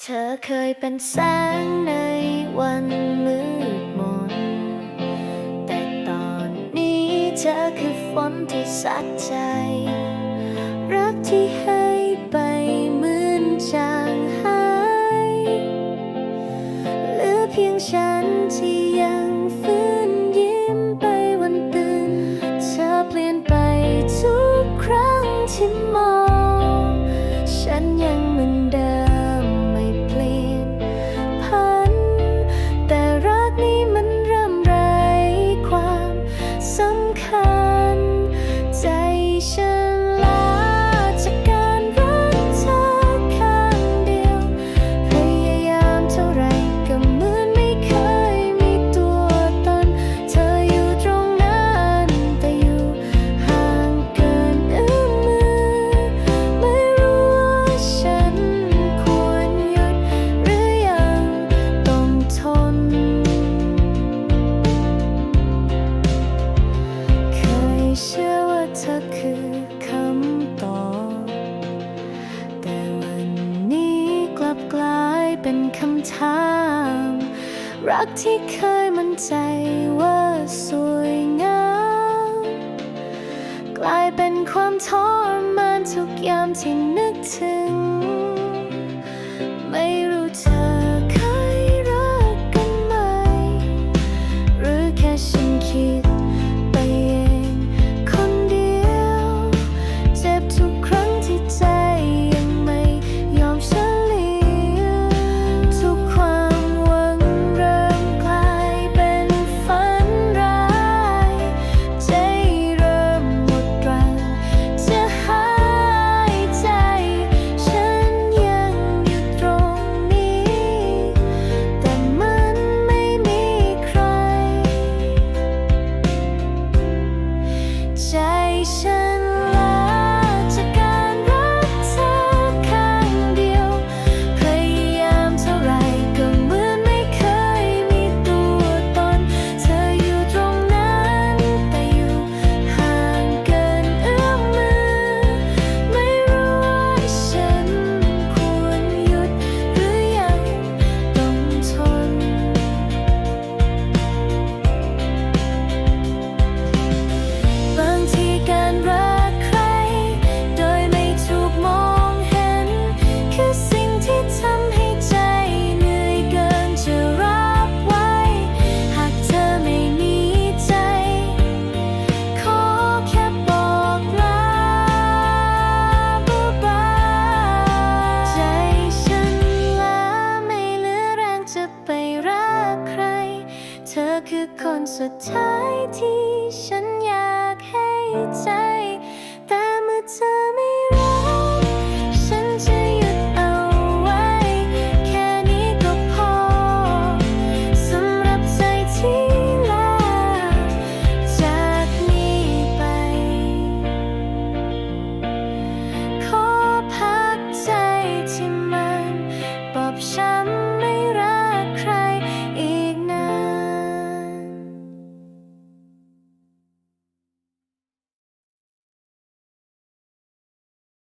เธอเคยเป็นแสงในวันมืดมน แต่ตอนนี้เธอคือฝนที่สัดใจ รักที่ให้ ธอคือคำตอบ แต่วันนี้กลับกลายเป็นคำถาม รักที่เคยมั่นใจว่าสวยงาม กลายเป็นความทรมานทุกยามที่นึกถึง สุดท้ายที่ฉันอยากให้ใจ